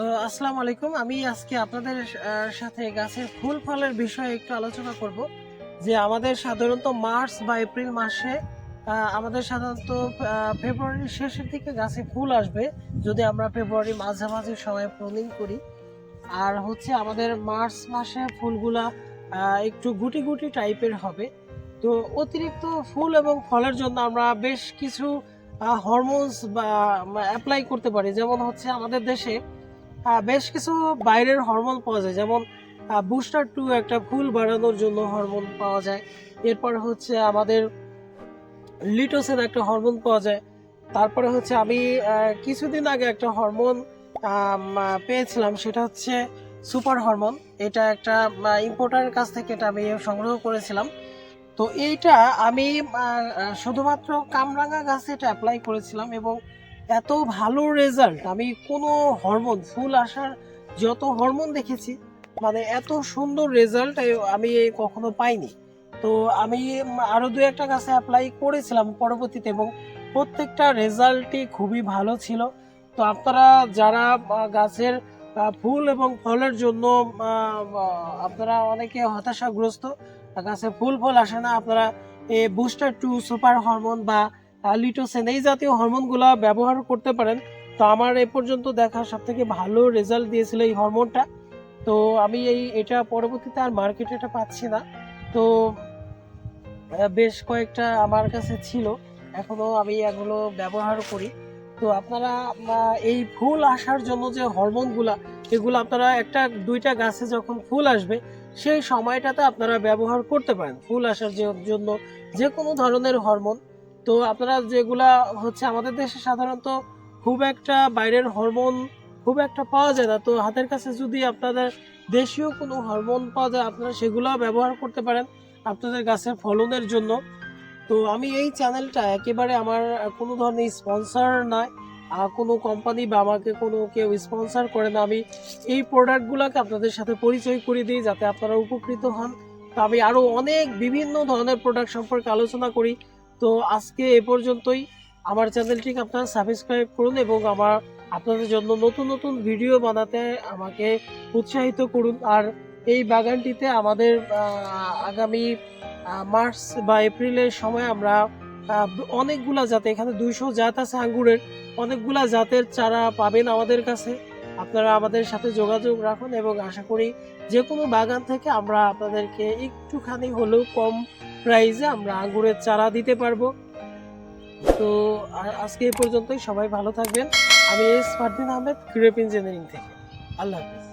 আসসালামু আলাইকুম। আমি আজকে আপনাদের সাথে গাছের ফুল ফলের বিষয়ে একটু আলোচনা করব। যে আমাদের সাধারণত মার্চ বা এপ্রিল মাসে আমাদের সাধারণত ফেব্রুয়ারির শেষের দিকে গাছে ফুল আসবে। যদি আমরা ফেব্রুয়ারি মাঝামাঝি সময় প্রুনিং করি। আর হচ্ছে আমাদের মার্চ মাসে ফুলগুলা একটু গুটি গুটি টাইপের হবে। তো অতিরিক্ত ফুল এবং ফলের জন্য আমরা বেশ কিছু হরমোনস বা অ্যাপ্লাই করতে পারি। যেমন হচ্ছে আমাদের দেশে বেশ কিছু বাইরের হরমোন পাওয়া যায়, যেমন বুস্টার টু একটা ফুল বাড়ানোর জন্য হরমোন পাওয়া যায়। এরপর হচ্ছে আমাদের লিটোসের একটা হরমোন পাওয়া যায়। তারপরে হচ্ছে আমি কিছুদিন আগে একটা হরমোন পেয়েছিলাম, সেটা হচ্ছে সুপার হরমোন এটা একটা ইম্পোর্টারের কাছ থেকে এটা আমি সংগ্রহ করেছিলাম। তো এইটা আমি শুধুমাত্র কামরাঙা গাছে এটা অ্যাপ্লাই করেছিলাম এবং এত ভালো রেজাল্ট আমি কোনো হরমোন ফুল আসার যত হরমোন দেখেছি মানে এত সুন্দর রেজাল্ট আমি কখনো পাইনি। তো আমি উম, আরও দু একটা গাছে অ্যাপ্লাই করেছিলাম পরবর্তীতে এবং প্রত্যেকটা রেজাল্টই খুবই ভালো ছিল। তো আপনারা যারা গাছের ফুল এবং ফলের জন্য আপনারা অনেকে হতাশাগ্রস্ত গাছে ফুল ফল আসে না আপনারা বুস্টার টু সুপার হরমোন বা লিটোসেন, এই জাতীয় হরমোনগুলো ব্যবহার করতে পারেন। তো আমার এ পর্যন্ত দেখা সব থেকে ভালো রেজাল্ট দিয়েছিল এই হরমোনটা। তো আমি এই, এটা পরবর্তীতে আর মার্কেটে এটা পাচ্ছি না। তো বেশ কয়েকটা আমার কাছে ছিল। এখনও আমি এগুলো ব্যবহার করি। তো আপনারা এই ফুল আসার জন্য যে হরমোনগুলা, এগুলো আপনারা একটা, দুইটা গাছে যখন ফুল আসবে, সেই সময়টাতে আপনারা ব্যবহার করতে পারেন। ফুল আসার জন্য যে কোনো ধরনের হরমোন। তো আপনারা যেগুলা হচ্ছে আমাদের দেশে সাধারণত খুব একটা বাইরের হরমোন খুব একটা পাওয়া যায় না। তো হাতের কাছে যদি আপনাদের দেশীয় কোনো হরমোন পাওয়া যায়, আপনারা সেগুলো ব্যবহার করতে পারেন আপনাদের গাছের ফলনের জন্য। তো আমি এই চ্যানেলটা একেবারে আমার কোনো ধরনের স্পন্সর নয় কোনো কোম্পানি বা আমাকে কোনো কেউ স্পন্সর করে না। আমি এই প্রোডাক্টগুলোকে আপনাদের সাথে পরিচয় করে দিই যাতে আপনারা উপকৃত হন। তো আমি আরও অনেক বিভিন্ন ধরনের প্রোডাক্ট সম্পর্কে আলোচনা করি। তো আজকে এ পর্যন্তই। আমার চ্যানেলটিকে আপনারা সাবস্ক্রাইব করুন এবং আমার আপনাদের জন্য নতুন নতুন ভিডিও বানাতে আমাকে উৎসাহিত করুন। আর এই বাগানটিতে আমাদের আগামী মার্চ বা এপ্রিলের সময় আমরা অনেকগুলা জাতে, এখানে দুইশো জাত আছে আঙ্গুরের, অনেকগুলা জাতের চারা পাবেন আমাদের কাছে। আপনারা আমাদের সাথে যোগাযোগ রাখুন এবং আশা করি যে কোনো বাগান থেকে আমরা আপনাদেরকে একটুখানি হলেও কম প্রাইসে আমরা আঙুরের চারা দিতে পারব। তো আজকে এই পর্যন্তই। সবাই ভালো থাকবেন। আমি এস ফারদিন আহমেদ ক্রিয়েপ ইঞ্জিনিয়ারিং থেকে। আল্লাহ হাফিজ।